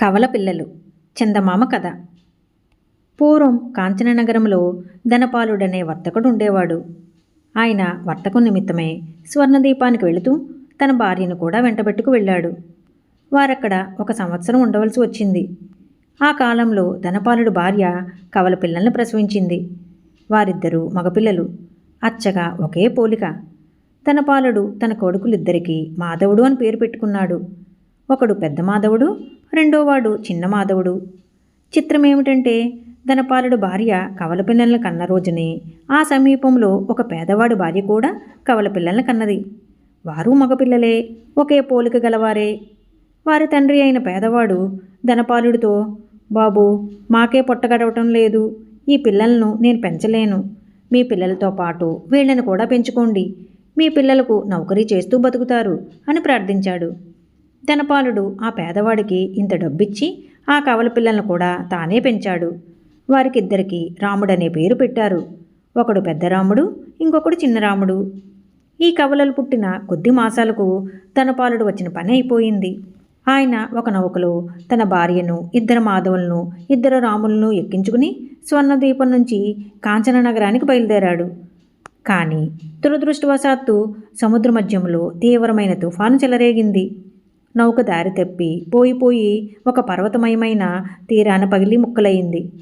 కవల పిల్లలు. చందమామ కథ. పూర్వం కాంచననగరంలో ధనపాలుడనే వర్తకుడు ఉండేవాడు. ఆయన వర్తకు నిమిత్తమే స్వర్ణదీపానికి వెళుతూ తన భార్యను కూడా వెంటబెట్టుకు వెళ్ళాడు. వారక్కడ ఒక సంవత్సరం ఉండవలసి వచ్చింది. ఆ కాలంలో ధనపాలుడు భార్య కవల పిల్లల్ని ప్రసవించింది. వారిద్దరూ మగపిల్లలు. అచ్చగా ఒకే పోలిక. ధనపాలుడు తన కొడుకులిద్దరికీ మాధవుడు అని పేరు పెట్టుకున్నాడు. ఒకడు పెద్ద మాధవుడు రెండోవాడు చిన్న మాధవుడు. చిత్రం ఏమిటంటే ధనపాలుడు భార్య కవల పిల్లలను కన్న రోజునే ఆ సమీపంలో ఒక పేదవాడి భార్య కూడా కవల పిల్లలను కన్నది. వారు మగపిల్లలే ఒకే పోలిక గలవారే. వారి తండ్రి అయిన పేదవాడు ధనపాలుడితో బాబు మాకే పొట్టగడవటం లేదు. ఈ పిల్లలను నేను పెంచలేను. మీ పిల్లలతో పాటు వీళ్ళని కూడా పెంచుకోండి. మీ పిల్లలకు నౌకరీ చేస్తూ బతుకుతారు అని ప్రార్థించాడు. ధనపాలుడు ఆ పేదవాడికి ఇంత డబ్బిచ్చి ఆ కవల పిల్లలను కూడా తానే పెంచాడు. వారికిద్దరికి రాముడనే పేరు పెట్టారు. ఒకడు పెద్ద రాముడు ఇంకొకడు చిన్న రాముడు. ఈ కవలలు పుట్టిన కొద్ది మాసాలకు ధనపాలుడు వచ్చిన పని అయిపోయింది. ఆయన ఒక నౌకలో తన భార్యను ఇద్దరు మాధవులను ఇద్దరు రాములను ఎక్కించుకుని స్వర్ణద్వీపం నుంచి కాంచన నగరానికి బయలుదేరాడు. కానీ దురదృష్టవశాత్తు సముద్ర మధ్యంలో తీవ్రమైన తుఫాను చెలరేగింది. నౌక దారి తప్పి పోయిపోయి ఒక పర్వతమయమైన తీరాన పగిలి ముక్కలయింది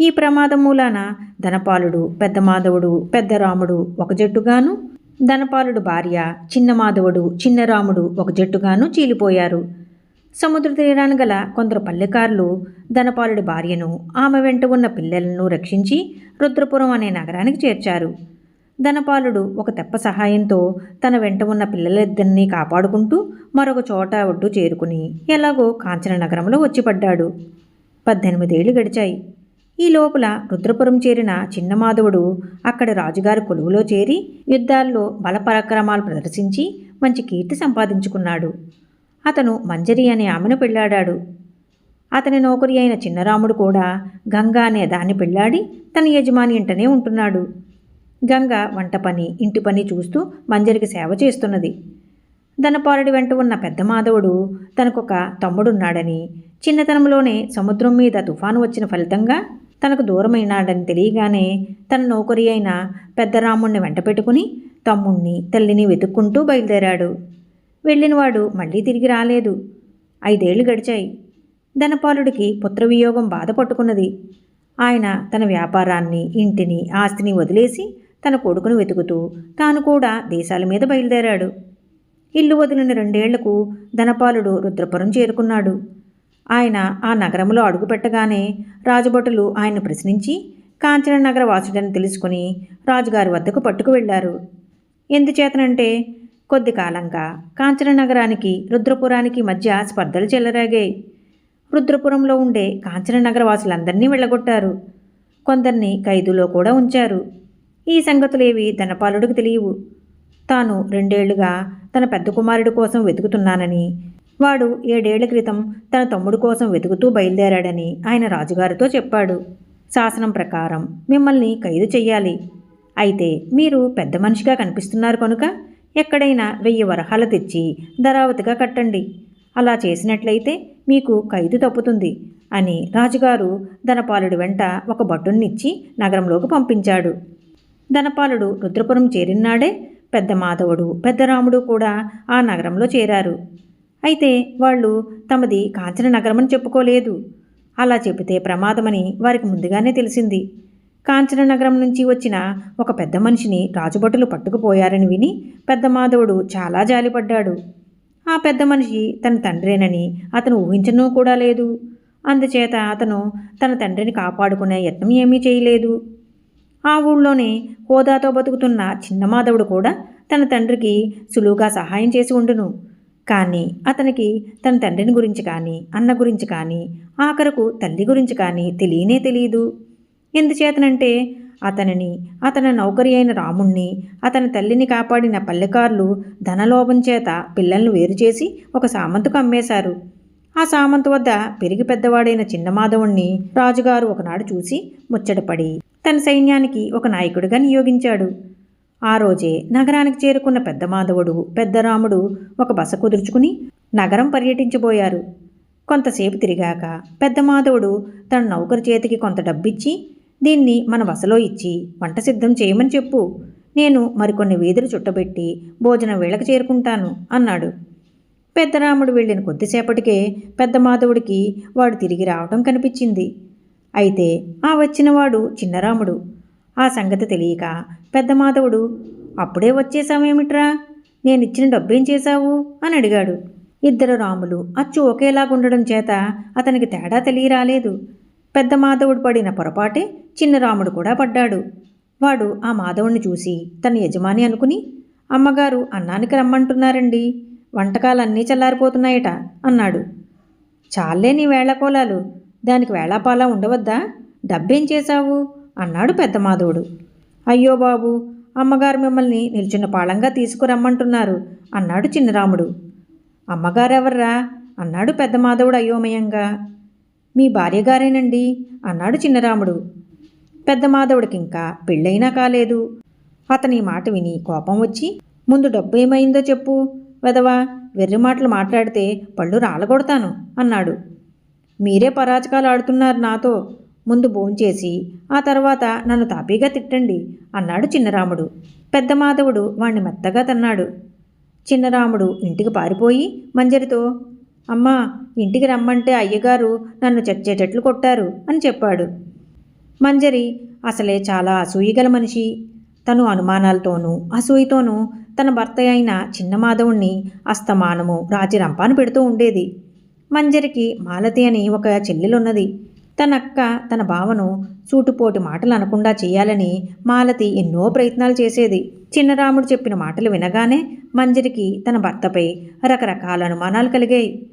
ఈ ప్రమాదం మూలాన ధనపాలుడు పెద్ద మాధవుడు పెద్ద రాముడు ఒక జట్టుగాను ధనపాలుడు భార్య చిన్న మాధవుడు చిన్న రాముడు ఒక జట్టుగాను చీలిపోయారు. సముద్ర తీరాన గల కొందరు పల్లెకారులు ధనపాలుడి భార్యను ఆమె వెంట ఉన్న పిల్లలను రక్షించి రుద్రపురం అనే నగరానికి చేర్చారు. ధనపాలుడు ఒక తెప్ప సహాయంతో తన వెంట ఉన్న పిల్లలిద్దరినీ కాపాడుకుంటూ మరొక చోట ఒడ్డు చేరుకుని ఎలాగో కాంచన నగరంలో వచ్చిపడ్డాడు. పద్దెనిమిదేళ్ళు గడిచాయి. ఈ లోపల రుద్రపురం చేరిన చిన్న మాధవుడు రాజుగారి కొలువులో చేరి యుద్ధాల్లో బలపరాక్రమాలు ప్రదర్శించి మంచి కీర్తి సంపాదించుకున్నాడు. అతను మంజరి అనే ఆమెను పెళ్ళాడాడు అతని నౌకరి అయిన చిన్నరాముడు కూడా గంగా అనే దాన్ని పెళ్ళాడి తన యజమాని ఇంటనే ఉంటున్నాడు. గంగ వంట పని ఇంటి పని చూస్తూ మంజరికి సేవ చేస్తున్నది. ధనపాలుడి వెంట ఉన్న పెద్ద మాధవుడు తనకొక తమ్ముడున్నాడని చిన్నతనంలోనే సముద్రం మీద తుఫాను వచ్చిన ఫలితంగా తనకు దూరమైనాడని తెలియగానే తన నౌకరి అయిన పెద్ద రాముణ్ణి వెంట పెట్టుకుని తమ్ముణ్ణి తల్లిని వెతుక్కుంటూ బయలుదేరాడు. వెళ్ళినవాడు మళ్ళీ తిరిగి రాలేదు. ఐదేళ్ళు గడిచాయి. ధనపాలుడికి పుత్రవియోగం బాధ పట్టుకున్నది ఆయన తన వ్యాపారాన్ని ఇంటిని ఆస్తిని వదిలేసి తన కొడుకును వెతుకుతూ తాను కూడా దేశాల మీద బయలుదేరాడు. ఇల్లు వదిలిన రెండేళ్ళకు ధనపాలుడు రుద్రపురం చేరుకున్నాడు. ఆయన ఆ నగరంలో అడుగుపెట్టగానే రాజభటులు ఆయన ప్రశ్నించి కాంచన నగర వాసుడని తెలుసుకుని రాజుగారి వద్దకు పట్టుకు వెళ్ళారు ఎందుచేతనంటే కొద్ది కాలంగా కాంచన నగరానికి రుద్రపురానికి మధ్య స్పర్ధలు చెలరాగాయి. రుద్రపురంలో ఉండే కాంచన నగర వాసులందరినీ వెళ్ళగొట్టారు. కొందరిని ఖైదులో కూడా ఉంచారు. ఈ సంగతులేవి ధనపాలుడికి తెలియవు. తాను రెండేళ్ళుగా తన పెద్ద కుమారుడి కోసం వెతుకుతున్నానని వాడు ఏడేళ్ళ క్రితం తన తమ్ముడు కోసం వెతుకుతూ బయలుదేరాడని ఆయన రాజుగారితో చెప్పాడు. శాసనం ప్రకారం మిమ్మల్ని ఖైదు చెయ్యాలి. అయితే మీరు పెద్ద మనిషిగా కనిపిస్తున్నారు కనుక ఎక్కడైనా వెయ్యి వరహాలు తెచ్చి ధరావతిగా కట్టండి. అలా చేసినట్లయితే మీకు ఖైదు తప్పుతుంది అని రాజుగారు ధనపాలుడి వెంట ఒక భటున్నిచ్చి నగరంలోకి పంపించాడు. ధనపాలుడు రుద్రపురం చేరినాడే పెద్ద మాధవుడు పెద్దరాముడు కూడా ఆ నగరంలో చేరారు. అయితే వాళ్ళు తమది కాంచన నగరమని చెప్పుకోలేదు. అలా చెబితే ప్రమాదమని వారికి ముందుగానే తెలిసింది. కాంచన నగరం నుంచి వచ్చిన ఒక పెద్ద మనిషిని రాజుభటులు పట్టుకుపోయారని విని పెద్ద మాధవుడు చాలా జాలిపడ్డాడు. ఆ పెద్ద మనిషి తన తండ్రేనని అతను ఊహించను కూడా లేదు. అందుచేత అతను తన తండ్రిని కాపాడుకునే యత్నం ఏమీ చేయలేదు. ఆ ఊళ్ళోనే హోదాతో బతుకుతున్న చిన్న మాధవుడు కూడా తన తండ్రికి సులువుగా సహాయం చేసి ఉండును. కానీ అతనికి తన తండ్రిని గురించి కానీ అన్న గురించి కానీ ఆఖరకు తల్లి గురించి కానీ తెలియనే తెలియదు ఎందుచేతనంటే అతనిని అతని నౌకరి అయిన రాముణ్ణి అతని తల్లిని కాపాడిన పల్లెకారులు ధనలోభం చేత పిల్లల్ని వేరు చేసి ఒక సామంతుకు అమ్మేశారు. ఆ సామంతు వద్ద పెరిగి పెద్దవాడైన చిన్నమాధవుణ్ణి రాజుగారు ఒకనాడు చూసి ముచ్చటపడి తన సైన్యానికి ఒక నాయకుడిగా నియోగించాడు. ఆ రోజే నగరానికి చేరుకున్న పెద్ద మాధవుడు పెద్ద రాముడు ఒక బస కుదుర్చుకుని నగరం పర్యటించబోయారు. కొంతసేపు తిరిగాక పెద్ద మాధవుడు తన నౌకరు చేతికి కొంత డబ్బిచ్చి దీన్ని మన వసలో ఇచ్చి వంట సిద్ధం చేయమని చెప్పు. నేను మరికొన్ని వీధులు చుట్టబెట్టి భోజనం వేళకు చేరుకుంటాను అన్నాడు. పెద్దరాముడు వెళ్ళిన కొద్దిసేపటికే పెద్ద మాధవుడికి వాడు తిరిగి రావటం కనిపించింది. అయితే ఆ వచ్చినవాడు చిన్నరాముడు. ఆ సంగతి తెలియక పెద్ద మాధవుడు అప్పుడే వచ్చేసావేమిట్రా నేనిచ్చిన డబ్బేం చేశావు? అని అడిగాడు. ఇద్దరు రాములు అచ్చు ఒకేలాగుండడం చేత అతనికి తేడా తెలియరాలేదు. పెద్ద మాధవుడు పడిన పొరపాటే చిన్న రాముడు కూడా పడ్డాడు. వాడు ఆ మాధవుణ్ణి చూసి తన యజమాని అనుకుని అమ్మగారు అన్నానికి రమ్మంటున్నారండి. వంటకాలన్నీ చల్లారిపోతున్నాయట అన్నాడు. చాలే నీ వేళకోలాలు దానికి వేళాపాలా ఉండవద్దా? డబ్బేం చేశావు? అన్నాడు పెద్ద మాధవుడు. అయ్యో బాబు అమ్మగారు మిమ్మల్ని నిల్చున్న పాళంగా తీసుకురమ్మంటున్నారు అన్నాడు చిన్నరాముడు. అమ్మగారెవర్రా? అన్నాడు పెద్ద మాధవుడు అయోమయంగా. మీ భార్యగారేనండి? అన్నాడు చిన్నరాముడు. పెద్ద మాధవుడికి ఇంకా పెళ్ళైనా కాలేదు. అతని మాట విని కోపం వచ్చి ముందు డబ్బు ఏమైందో చెప్పు. వెదవా వెర్రి మాటలు మాట్లాడితే పళ్ళు రాలగొడతాను అన్నాడు. మీరే పరాచకాలు ఆడుతున్నారు నాతో. ముందు భోంచేసి ఆ తర్వాత నన్ను తాపీగా తిట్టండి అన్నాడు చిన్నరాముడు. పెద్ద మాధవుడు వాణ్ణి మెత్తగా తన్నాడు. చిన్నరాముడు ఇంటికి పారిపోయి మంజరితో అమ్మా ఇంటికి రమ్మంటే అయ్యగారు నన్ను చచ్చేటట్లు కొట్టారు అని చెప్పాడు. మంజరి అసలే చాలా అసూయగల మనిషి. తను అనుమానాలతోనూ అసూయతోనూ తన భర్త అయిన చిన్నమాధవుణ్ణి అస్తమానము రాజరంపాను పెడుతూ ఉండేది. మంజరికి మాలతి అని ఒక చెల్లెలున్నది. తనక్క తన భావను సూటుపోటి మాటలు అనకుండా చేయాలని మాలతి ఎన్నో ప్రయత్నాలు చేసేది. చిన్నరాముడు చెప్పిన మాటలు వినగానే మంజరికి తన భర్తపై రకరకాల అనుమానాలు కలిగాయి.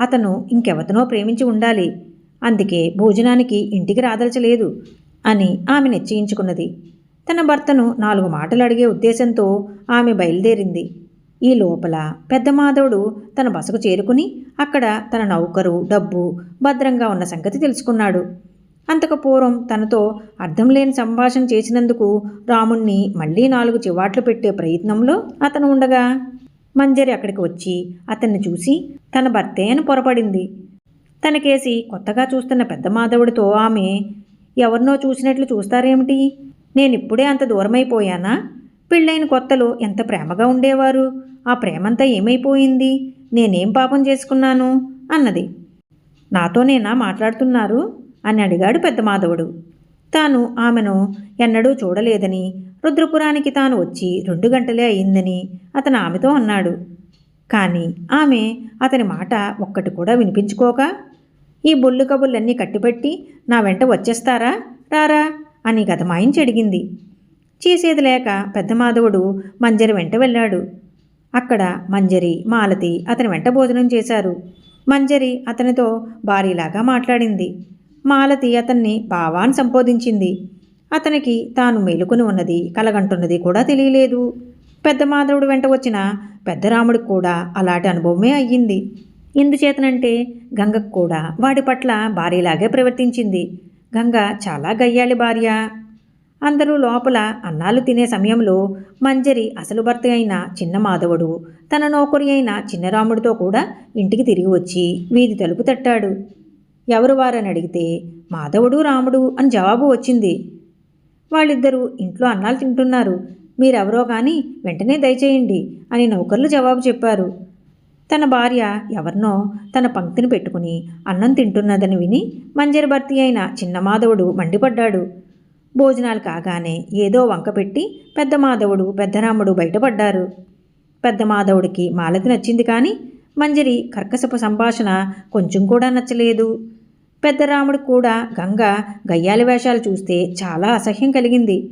అతను ఇంకెవతనో ప్రేమించి ఉండాలి. అందుకే భోజనానికి ఇంటికి రాదలచలేదు అని ఆమె నిశ్చయించుకున్నది. తన భర్తను నాలుగు మాటలు అడిగే ఉద్దేశంతో ఆమె బయలుదేరింది. ఈ లోపల పెద్ద మాధవుడు తన బసకు చేరుకుని అక్కడ తన నౌకరు డబ్బు భద్రంగా ఉన్న సంగతి తెలుసుకున్నాడు. అంతకు పూర్వం తనతో అర్థం లేని సంభాషణ చేసినందుకు రాముణ్ణి మళ్ళీ నాలుగు చివాట్లు పెట్టే ప్రయత్నంలో అతను ఉండగా మంజరి అక్కడికి వచ్చి అతన్ని చూసి తన భర్తే అని పొరపడింది. తనకేసి కొత్తగా చూస్తున్న పెద్ద మాధవుడితో ఆమె ఎవరినో చూసినట్లు చూస్తారేమిటి? నేనిప్పుడే అంత దూరమైపోయానా? పెళ్ళైన కొత్తలో ఎంత ప్రేమగా ఉండేవారు? ఆ ప్రేమంతా ఏమైపోయింది? నేనేం పాపం చేసుకున్నాను? అన్నది. నాతోనేనా మాట్లాడుతున్నారు? అని అడిగాడు పెద్ద మాధవుడు. తాను ఆమెను ఎన్నడూ చూడలేదని రుద్రపురానికి తాను వచ్చి రెండు గంటలే అయిందని అతను ఆమెతో అన్నాడు. కానీ ఆమె అతని మాట ఒక్కటి కూడా వినిపించుకోక ఈ బొల్లు కబుర్లన్నీ కట్టిపెట్టి నా వెంట వచ్చేస్తారా? రారా? అని గతమాయించి అడిగింది చేసేది లేక పెద్ద మాధవుడు మంజరి వెంట వెళ్ళాడు. అక్కడ మంజరి మాలతి అతని వెంట భోజనం చేశారు. మంజరి అతనితో భారీలాగా మాట్లాడింది. మాలతి అతన్ని బావాన్ సంబోధించింది. అతనికి తాను మేలుకుని ఉన్నది కలగంటున్నది కూడా తెలియలేదు. పెద్ద మాధవుడు వెంట వచ్చిన పెద్దరాముడికి కూడా అలాంటి అనుభవమే అయ్యింది. ఎందుచేతనంటే గంగకు కూడా వాడి పట్ల భారీలాగే ప్రవర్తించింది. గంగ చాలా గయ్యాళి భార్య. అందరూ లోపల అన్నాలు తినే సమయంలో మంజరి అసలు భర్త అయిన చిన్న మాధవుడు తన నౌకరి అయిన చిన్నరాముడితో కూడా ఇంటికి తిరిగి వచ్చి వీధి తలుపు తట్టాడు. ఎవరు వారని అడిగితే మాధవుడు రాముడు అని జవాబు వచ్చింది. వాళ్ళిద్దరూ ఇంట్లో అన్నాలు తింటున్నారు. మీరెవరో కానీ వెంటనే దయచేయండి అని నౌకర్లు జవాబు చెప్పారు. తన భార్య ఎవరినో తన పంక్తిని పెట్టుకుని అన్నం తింటున్నదని విని మంజరి భర్తీ అయిన చిన్న మాధవుడు మండిపడ్డాడు. భోజనాలు కాగానే ఏదో వంక పెట్టి పెద్ద మాధవుడు పెద్దరాముడు బయటపడ్డారు. పెద్ద మాధవుడికి మాలతి నచ్చింది కానీ మంజరి కర్కశపు సంభాషణ కొంచెం కూడా నచ్చలేదు. పెద్దరాముడు కూడా గంగ గయ్యాలి వేషాలు చూస్తే చాలా అసహ్యం కలిగింది.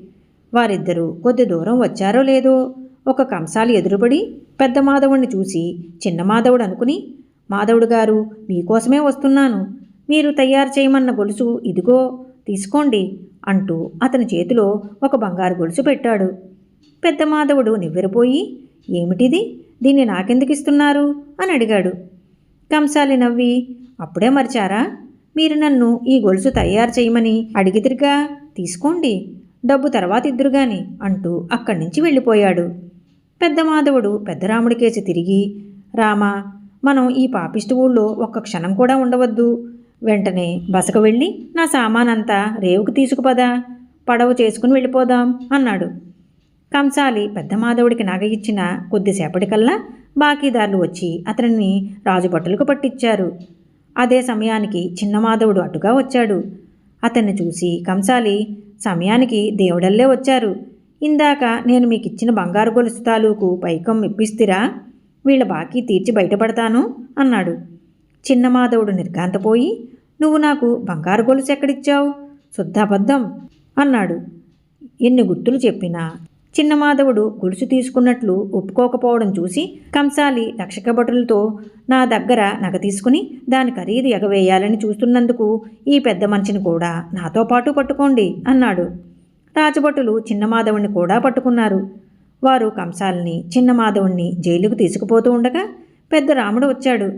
వారిద్దరూ కొద్ది దూరం వచ్చారో లేదో ఒక కంసాలి ఎదురుపడి పెద్ద మాధవుడిని చూసి చిన్న మాధవుడు అనుకుని మాధవుడు గారు మీకోసమే వస్తున్నాను. మీరు తయారు చేయమన్న గొలుసు ఇదిగో తీసుకోండి అంటూ అతని చేతిలో ఒక బంగారు గొలుసు పెట్టాడు. పెద్ద మాధవుడు నివ్వెరపోయి ఏమిటిది? దీన్ని నాకెందుకు ఇస్తున్నారు? అని అడిగాడు. కంసాలి నవ్వి అప్పుడే మరిచారా? మీరు నన్ను ఈ గొలుసు తయారు చేయమని అడిగిదిరిగా తీసుకోండి. డబ్బు తర్వాత ఇద్దరుగాని అంటూ అక్కడి నుంచి వెళ్ళిపోయాడు. పెద్ద మాధవుడు పెద్దరాముడికేసి తిరిగి రామా మనం ఈ పాపిష్టి ఊళ్ళో ఒక్క క్షణం కూడా ఉండవద్దు. వెంటనే బసకు వెళ్ళి నా సామానంతా రేవుకు తీసుకుపదా పడవ చేసుకుని వెళ్ళిపోదాం అన్నాడు. కంసాలి పెద్ద మాధవుడికి నగ ఇచ్చిన కొద్దిసేపటికల్లా బాకీదారులు వచ్చి అతనిని రాజుభట్టులకు పట్టించారు. అదే సమయానికి చిన్న మాధవుడు అటుగా వచ్చాడు. అతన్ని చూసి కంసాలి సమయానికి దేవుడల్లే వచ్చారు. ఇందాక నేను మీకు ఇచ్చిన బంగారు గొలుసు తాలూకు పైకం ఇప్పిస్తిరా? వీళ్ళ బాకీ తీర్చి బయటపడతాను అన్నాడు. చిన్న మాధవుడు నిర్ఘాంతపోయి నువ్వు నాకు బంగారు గొలుసు ఎక్కడిచ్చావు? శుద్ధాబద్ధం అన్నాడు. ఎన్ని గుర్తులు చెప్పినా చిన్న మాధవుడు గొలుసు తీసుకున్నట్లు ఒప్పుకోకపోవడం చూసి కంసాలి రక్షక భటులతో నా దగ్గర నగ తీసుకుని దాని ఖరీదు ఎగవేయాలని చూస్తున్నందుకు ఈ పెద్ద మనిషిని కూడా నాతో పాటు పట్టుకోండి అన్నాడు. రాజభటులు చిన్నమాధవుణ్ణి కూడా పట్టుకున్నారు. వారు కంసాలని చిన్న మాధవుణ్ణి జైలుకు తీసుకుపోతూ ఉండగా పెద్ద రాముడు వచ్చాడు.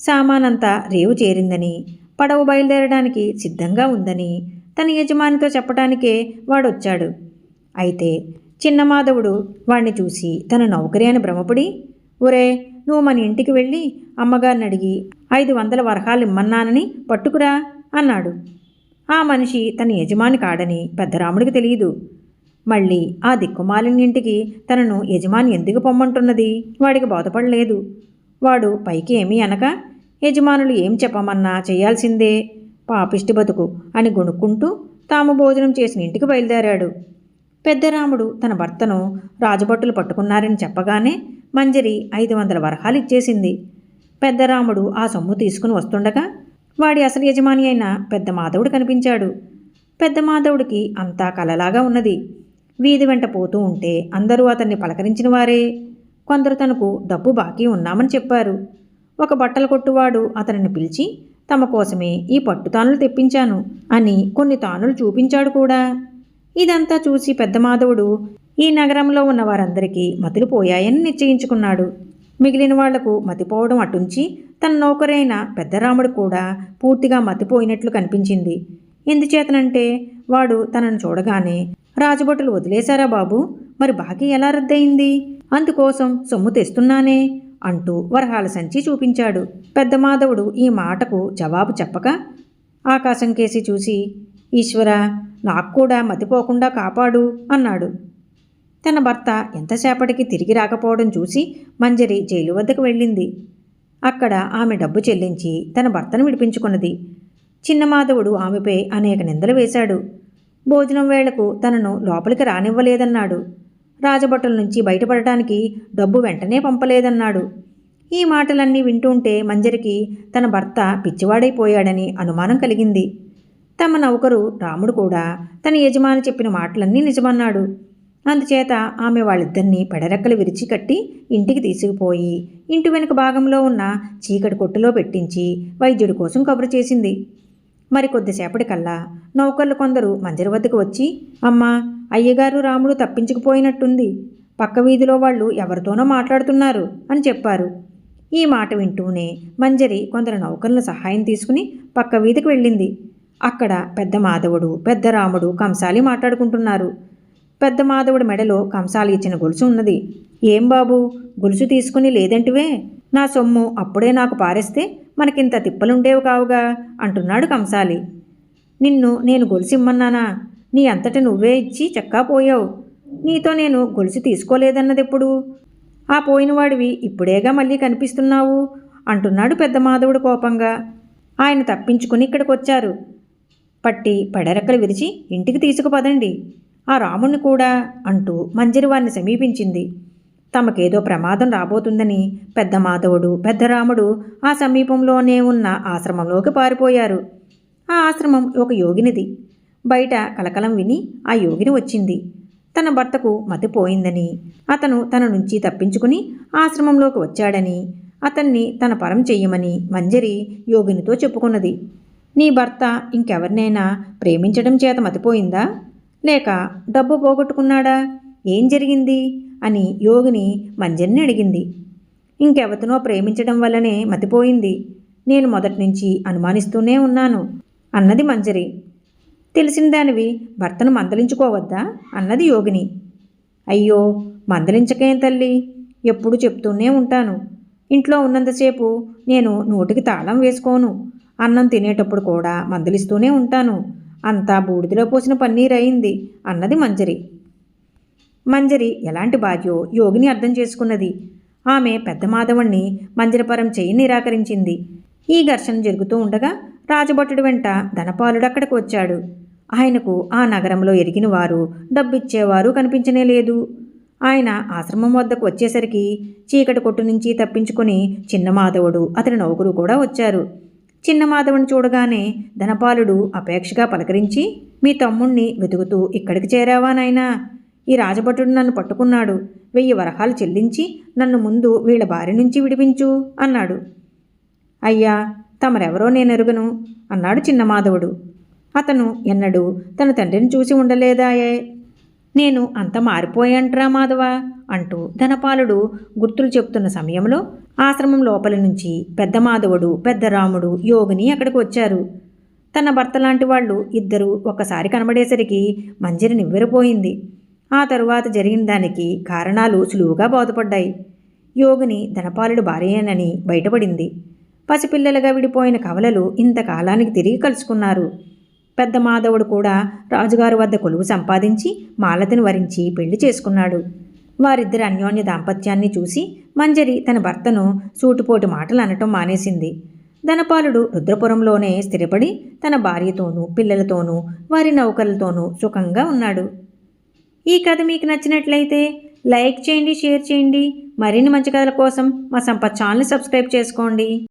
సామానంతా రేవు చేరిందని పడవ బయలుదేరడానికి సిద్ధంగా ఉందని తన యజమానితో చెప్పడానికే వాడొచ్చాడు. అయితే చిన్న మాధవుడు వాణ్ణి చూసి తన నౌకరి అని భ్రమపడి ఒరే నువ్వు మన ఇంటికి వెళ్ళి అమ్మగారిని అడిగి ఐదు వందల వరహాలు ఇమ్మన్నానని పట్టుకురా అన్నాడు. ఆ మనిషి తన యజమాని కాడని పెద్దరాముడికి తెలియదు. మళ్ళీ ఆ దిక్కుమాలిన ఇంటికి తనను యజమాని ఎందుకు పొమ్మంటున్నది? వాడికి బోధపడలేదు. వాడు పైకి ఏమీ అనక యజమానులు ఏం చెప్పమన్నా చేయాల్సిందే. పాపిష్టి బతుకు అని గొణుక్కుంటూ తాము భోజనం చేసిన ఇంటికి బయలుదేరాడు. పెద్దరాముడు తన భర్తను రాజభట్టులు పట్టుకున్నారని చెప్పగానే మంజరి ఐదు వందల వరహాలు ఇచ్చేసింది. పెద్దరాముడు ఆ సొమ్ము తీసుకుని వస్తుండగా వాడి అసలు యజమాని అయిన పెద్ద మాధవుడు కనిపించాడు. పెద్ద మాధవుడికి అంతా కలలాగా ఉన్నది. వీధి వెంట పోతూ ఉంటే అందరూ అతన్ని పలకరించిన వారే. కొందరు తనకు డబ్బు బాకీ ఉన్నామని చెప్పారు. ఒక బట్టల కొట్టువాడు అతనిని పిలిచి తమ కోసమే ఈ పట్టు తానులు తెప్పించాను అని కొన్ని తానులు చూపించాడు కూడా. ఇదంతా చూసి పెద్ద మాధవుడు ఈ నగరంలో ఉన్న వారందరికీ మతులు పోయాయని నిశ్చయించుకున్నాడు. మిగిలిన వాళ్ళకు మతిపోవడం అటుంచి తన నౌకరైన పెద్దరాముడు కూడా పూర్తిగా మతిపోయినట్లు కనిపించింది. ఎందుచేతనంటే వాడు తనను చూడగానే రాజభటులు వదిలేశారా బాబు? మరి బాకీ ఎలా రద్దయింది? అందుకోసం సొమ్ము తెస్తున్నానే? అంటూ వరహాల సంచి చూపించాడు. పెద్ద మాధవుడు ఈ మాటకు జవాబు చెప్పక ఆకాశం కేసి చూసి ఈశ్వర నాకు కూడా మతిపోకుండా కాపాడు అన్నాడు. తన భర్త ఎంతసేపటికి తిరిగి రాకపోవడం చూసి మంజరి జైలు వద్దకు వెళ్ళింది. అక్కడ ఆమె డబ్బు చెల్లించి తన భర్తను విడిపించుకున్నది. చిన్న మాధవుడు ఆమెపై అనేక నిందలు వేశాడు. భోజనం వేళకు తనను లోపలికి రానివ్వలేదన్నాడు. రాజభటుల నుంచి బయటపడటానికి డబ్బు వెంటనే పంపలేదన్నాడు. ఈ మాటలన్నీ వింటుంటే మంజరికి తన భర్త పిచ్చివాడైపోయాడని అనుమానం కలిగింది. తమ నౌకరు రాముడు కూడా తన యజమాని చెప్పిన మాటలన్నీ నిజమన్నాడు. అందుచేత ఆమె వాళ్ళిద్దరినీ పెడరెక్కలు విరిచి కట్టి ఇంటికి తీసుకుపోయి ఇంటి వెనుక భాగంలో ఉన్న చీకటి కొట్టులో పెట్టించి వైద్యుడి కోసం కబురు చేసింది. మరి కొద్దిసేపటికల్లా నౌకర్లు కొందరు మంజరి వద్దకు వచ్చి అమ్మా అయ్యగారు రాముడు తప్పించుకుపోయినట్టుంది. పక్క వీధిలో వాళ్ళు ఎవరితోనో మాట్లాడుతున్నారు అని చెప్పారు. ఈ మాట వింటూనే మంజరి కొందరు నౌకర్ల సహాయం తీసుకుని పక్క వీధికి వెళ్ళింది. అక్కడ పెద్ద మాధవుడు పెద్ద రాముడు కంసాలి మాట్లాడుకుంటున్నారు. పెద్ద మాధవుడి మెడలో కంసాలు ఇచ్చిన గొలుసు ఉన్నది. ఏం బాబు? గొలుసు తీసుకుని లేదంటివే? నా సొమ్ము అప్పుడే నాకు పారేస్తే మనకింత తిప్పలుండేవి కావుగా? అంటున్నాడు కంసాలి. నిన్ను నేను గొలుసు ఇమ్మన్నానా నీ అంతట నువ్వే ఇచ్చి చక్కా పోయావు. నీతో నేను గొలుసు తీసుకోలేదన్నదెప్పుడు? ఆ పోయినవాడివి ఇప్పుడేగా మళ్ళీ కనిపిస్తున్నావు? అంటున్నాడు పెద్ద మాధవుడు కోపంగా. ఆయన తప్పించుకుని ఇక్కడికి వచ్చారు పట్టి పడరెక్కలు విరిచి ఇంటికి తీసుకుపదండి. ఆ రాముణ్ణి కూడా అంటూ మంజరి వారిని సమీపించింది. తమకేదో ప్రమాదం రాబోతుందని పెద్ద మాధవుడు పెద్ద రాముడు ఆ సమీపంలోనే ఉన్న ఆశ్రమంలోకి పారిపోయారు. ఆ ఆశ్రమం ఒక యోగినిది. బయట కలకలం విని ఆ యోగిని వచ్చింది. తన భర్తకు మతిపోయిందని అతను తన నుంచి తప్పించుకుని ఆశ్రమంలోకి వచ్చాడని అతన్ని తన పరం చెయ్యమని మంజరి యోగినితో చెప్పుకున్నది. నీ భర్త ఇంకెవరినైనా ప్రేమించడం చేత మతిపోయిందా? లేక డబ్బు పోగొట్టుకున్నాడా? ఏం జరిగింది? అని యోగిని మంజరిని అడిగింది. ఇంకెవతనో ప్రేమించడం వల్లనే మతిపోయింది. నేను మొదటి నుంచి అనుమానిస్తూనే ఉన్నాను అన్నది మంజరి. తెలిసిన దానివి భర్తను మందలించుకోవద్దా? అన్నది యోగిని. అయ్యో మందలించకేం తల్లి? ఎప్పుడు చెప్తూనే ఉంటాను. ఇంట్లో ఉన్నంతసేపు నేను నోటికి తాళం వేసుకోను. అన్నం తినేటప్పుడు కూడా మందలిస్తూనే ఉంటాను. అంతా బూడిదలో పోసిన పన్నీర్ అయింది. అన్నది మంజరి. మంజరి ఎలాంటి భార్యో యోగిని అర్థం చేసుకున్నది. ఆమె పెద్ద మాధవుణ్ణి మంజరపరం చేయి నిరాకరించింది. ఈ ఘర్షణ జరుగుతూ ఉండగా రాజభటుడు వెంట ధనపాలుడు అక్కడికి వచ్చాడు. ఆయనకు ఆ నగరంలో ఎరిగిన వారు డబ్బిచ్చేవారు కనిపించనే లేదు. ఆయన ఆశ్రమం వద్దకు వచ్చేసరికి చీకటి కొట్టు నుంచి తప్పించుకుని చిన్న మాధవుడు అతని నౌకరు కూడా వచ్చారు. చిన్న మాధవుని చూడగానే ధనపాలుడు అపేక్షగా పలకరించి మీ తమ్ముణ్ణి వెతుకుతూ ఇక్కడికి చేరావా నాయనా? ఈ రాజభటుడు నన్ను పట్టుకున్నాడు. వెయ్యి వరహాలు చెల్లించి నన్ను ముందు వీళ్ళ బారి నుంచి విడిపించు అన్నాడు. అయ్యా తమరెవరో నేనెరుగను అన్నాడు చిన్న మాధవుడు. అతను ఎన్నడూ తన తండ్రిని చూసి ఉండలేదాయే. నేను అంత మారిపోయాంట్రా మాధవ? అంటూ ధనపాలుడు గుర్తులు చెప్తున్న సమయంలో ఆశ్రమం లోపలి నుంచి పెద్ద మాధవుడు పెద్ద రాముడు యోగిని అక్కడికి వచ్చారు. తన భర్త లాంటి వాళ్ళు ఇద్దరు ఒక్కసారి కనబడేసరికి మంజరి నివ్వెరపోయింది. ఆ తరువాత జరిగిన దానికి కారణాలు సులువుగా బోధపడ్డాయి. యోగిని ధనపాలుడు భార్యేనని బయటపడింది. పసిపిల్లలుగా విడిపోయిన కవలలు ఇంతకాలానికి తిరిగి కలుసుకున్నారు. పెద్ద మాధవుడు కూడా రాజుగారి వద్ద కొలువు సంపాదించి మాలతిని వరించి పెళ్ళి చేసుకున్నాడు. వారిద్దరి అన్యోన్య దాంపత్యాన్ని చూసి మంజరి తన భర్తను సూటిపోటి మాటలు అనటం మానేసింది. ధనపాలుడు రుద్రపురంలోనే స్థిరపడి తన భార్యతోనూ పిల్లలతోనూ వారి నౌకలతోనూ సుఖంగా ఉన్నాడు. ఈ కథ మీకు నచ్చినట్లయితే లైక్ చేయండి షేర్ చేయండి. మరిన్ని మంచి కథల కోసం మా సంపత్ ఛానల్ని సబ్స్క్రైబ్ చేసుకోండి.